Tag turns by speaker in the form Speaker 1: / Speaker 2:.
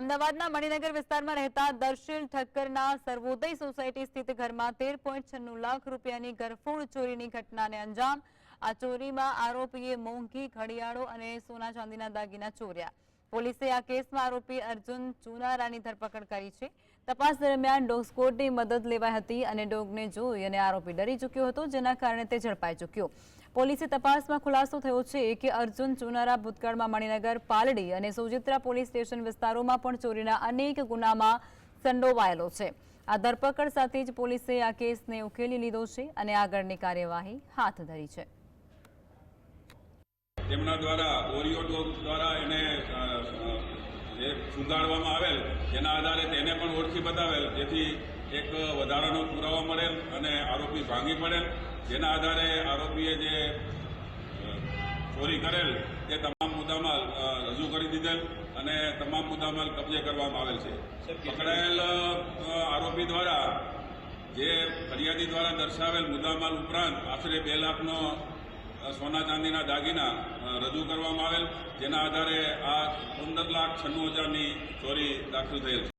Speaker 1: અમદાવાદના મણિનગર વિસ્તારમાં રહેતા દર્શિલ ઠક્કરના સર્વોદય સોસાયટી સ્થિત ઘરમાં તેર લાખ રૂપિયાની ઘરફોડ ચોરીની ઘટનાને અંજામ. આ ચોરીમાં આરોપીએ મોંઘી ઘડિયાળો અને સોના ચાંદીના દાગીના ચોર્યા. પોલીસે આ કેસમાં આરોપી અર્જુન ચુનારાની ધરપકડ કરી છે. તપાસ દરમિયાન ડોગ સ્કોડની મદદ લેવાઈ હતી અને ડોગને જોઈ અને આરોપી ડરી ચૂક્યો હતો, જેના કારણે તે ઝડપાઈ ચૂક્યો. પોલીસે તપાસમાં ખુલાસો થયો છે કે અર્જુન ચુનારા ભૂતકાળમાં મણિનગર, પાલડી અને સોજિત્રા પોલીસ સ્ટેશન વિસ્તારોમાં પણ ચોરીના અનેક ગુનામાં સંડોવાયેલો છે. આ ધરપકડ સાથે જ પોલીસે આ કેસને ઉકેલી લીધો છે અને આગળની કાર્યવાહી હાથ ધરી છે.
Speaker 2: તેમના દ્વારા ઓરિયો ડોગ દ્વારા એને સુધારવામાં આવેલ જેના આધારે તેને પણ ઓળખી બતાવેલ જેથી એક વધારાનો પુરાવો મળેલ અને આરોપી ભાંગી પડેલ જેના આધારે આરોપીએ જે ચોરી કરેલ તે તમામ મુદ્દામાલ રજૂ કરી દીધેલ અને તમામ મુદ્દામાલ કબજે કરવામાં આવેલ છે. પકડાયેલ આરોપી દ્વારા જે ફરિયાદી દ્વારા દર્શાવેલ મુદ્દામાલ ઉપરાંત આશરે બે લાખનો સોના ચાંદીના દાગીના રજૂ કરવામાં આવેલ, જેના આધારે આ પંદર લાખ છન્નું હજારની ચોરી દાખલ થયેલ છે.